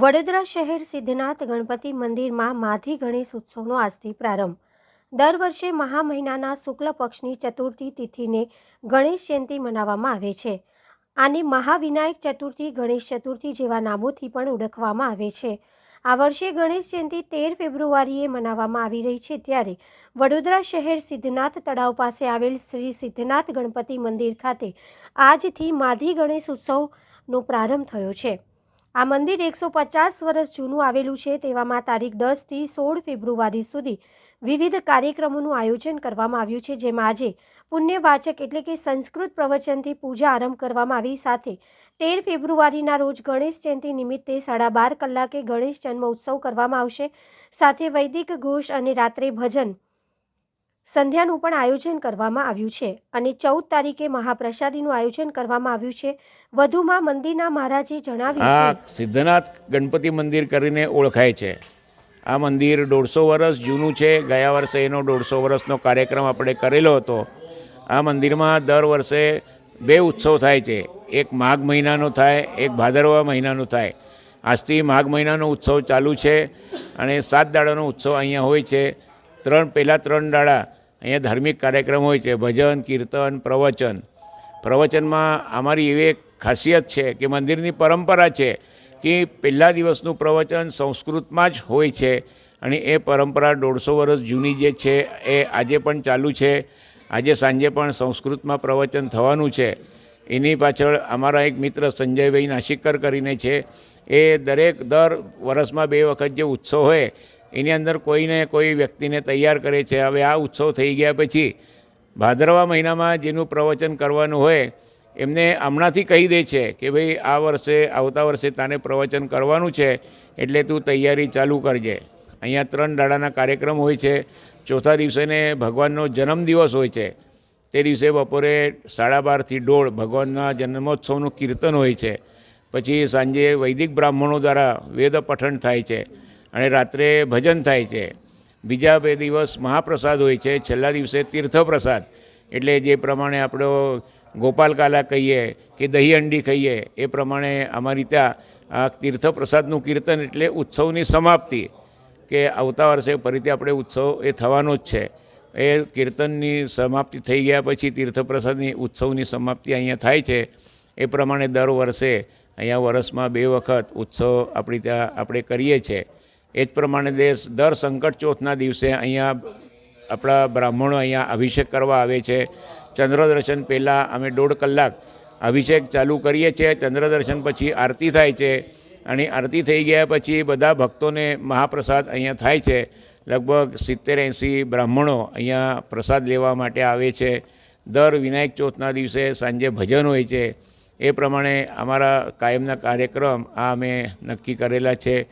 વડોદરા શહેર સિદ્ધનાથ ગણપતિ મંદિરમાં માધી ગણેશ ઉત્સવનો આજથી પ્રારંભ. દર વર્ષે મહા મહિનાના શુક્લ પક્ષની ચતુર્થી તિથિને ગણેશ જયંતિ મનાવવામાં આવે છે. આને મહાવિનાયક ચતુર્થી, ગણેશ ચતુર્થી જેવા નામોથી પણ ઓળખવામાં આવે છે. આ વર્ષે ગણેશ જયંતિ તેર ફેબ્રુઆરીએ મનાવવામાં આવી રહી છે ત્યારે વડોદરા શહેર સિદ્ધનાથ તળાવ પાસે આવેલ શ્રી સિદ્ધનાથ ગણપતિ મંદિર ખાતે આજથી માધી ગણેશ ઉત્સવનો પ્રારંભ થયો છે. આ મંદિર એકસો પચાસ વર્ષ જૂનું આવેલું છે તેવામાં તારીખ દસથી સોળ ફેબ્રુઆરી સુધી વિવિધ કાર્યક્રમોનું આયોજન કરવામાં આવ્યું છે જેમાં આજે પુણ્યવાચક એટલે કે સંસ્કૃત પ્રવચનથી પૂજા આરંભ કરવામાં આવી સાથે તેર ફેબ્રુઆરીના રોજ ગણેશ જયંતિ નિમિત્તે સાડા બાર કલાકે ગણેશ જન્મ ઉત્સવ કરવામાં આવશે. સાથે વૈદિક ઘોષ અને રાત્રે ભજન સંધ્યાનું પણ આયોજન કરવામાં આવ્યું છે અને ચૌદ તારીખે મહાપ્રસાદીનું આયોજન કરવામાં આવ્યું છે. વધુમાં મંદિરના મહારાજે જણાવ્યું આ સિદ્ધનાથ ગણપતિ મંદિર કરીને ઓળખાય છે. આ મંદિર દોઢસો વર્ષ જૂનું છે. ગયા વર્ષે એનો દોઢસો વર્ષનો કાર્યક્રમ આપણે કરેલો હતો. આ મંદિરમાં દર વર્ષે બે ઉત્સવ થાય છે. એક માઘ મહિનાનો થાય એક ભાદરવા મહિનાનો થાય. આજથી માઘ મહિનાનો ઉત્સવ ચાલુ છે અને સાત દાડાનો ઉત્સવ અહીંયા હોય છે. ત્રણ પહેલાં ત્રણ દાડા અહીંયા ધાર્મિક કાર્યક્રમ હોય છે, ભજન, કીર્તન, પ્રવચન. પ્રવચનમાં અમારી એવી એક ખાસિયત છે કે મંદિરની પરંપરા છે કે પહેલા દિવસનું પ્રવચન સંસ્કૃતમાં જ હોય છે અને એ પરંપરા દોઢસો વર્ષ જૂની જે છે એ આજે પણ ચાલુ છે. આજે સાંજે પણ સંસ્કૃતમાં પ્રવચન થવાનું છે. એની પાછળ અમારા એક મિત્ર સંજયભાઈ નાશિકર કરીને છે. એ દરેક દર વર્ષમાં બે વખત જે ઉત્સવ હોય એની અંદર કોઈને કોઈ વ્યક્તિને તૈયાર કરે છે. હવે આ ઉત્સવ થઈ ગયા પછી ભાદરવા મહિનામાં જેનું પ્રવચન કરવાનું હોય, એમને હમણાંથી કહી દે છે કે ભાઈ, આ વર્ષે, આવતા વર્ષે તાને પ્રવચન કરવાનું છે, એટલે તું તૈયારી ચાલુ કરજે. અહીંયા ત્રણ દાડાના કાર્યક્રમ હોય છે. ચોથા દિવસેને ભગવાનનો જન્મદિવસ હોય છે. તે દિવસે બપોરે સાડા બારથી દોઢ ભગવાનના જન્મોત્સવનું કીર્તન હોય છે. પછી સાંજે વૈદિક બ્રાહ્મણો દ્વારા વેદ પઠન થાય છે. અને રાત્રે ભજન થાય છે. બીજા બે દિવસ મહાપ્રસાદ હોય છે. છેલ્લા દિવસે તીર્થપ્રસાદ. એટલે જે પ્રમાણે આપણો ગોપાલકાલા કહીએ કે દહીં અંડી કહીએ એ પ્રમાણે અમારી ત્યાં આ તીર્થપ્રસાદનું કીર્તન એટલે ઉત્સવની સમાપ્તિ. કે આવતા વર્ષે ફરીથી આપણે ઉત્સવ એ થવાનો જ છે. એ કીર્તનની સમાપ્તિ થઈ ગયા પછી તીર્થપ્રસાદની ઉત્સવની સમાપ્તિ અહીંયા થાય છે. એ પ્રમાણે દર વર્ષે અહીંયા વર્ષમાં બે વખત ઉત્સવ આપણી ત્યાં આપણે કરીએ છીએ. એ જ પ્રમાણે દેશ દર સંકટ ચોથના દિવસે અહીંયા આપણા બ્રાહ્મણો અહીંયા અભિષેક કરવા આવે છે. ચંદ્ર દર્શન પહેલાં અમે દોઢ કલાક અભિષેક ચાલુ કરીએ છીએ ચંદ્ર દર્શન પછી આરતી થાય છે અને આરતી થઈ ગયા પછી બધા ભક્તોને મહાપ્રસાદ અહીંયા થાય છે. લગભગ સિત્તેર એંસી બ્રાહ્મણો અહીંયા પ્રસાદ લેવા માટે આવે છે. દર વિનાયક ચોથના દિવસે સાંજે ભજન હોય છે. એ પ્રમાણે અમારા કાયમના કાર્યક્રમ આ અમે નક્કી કરેલા છે.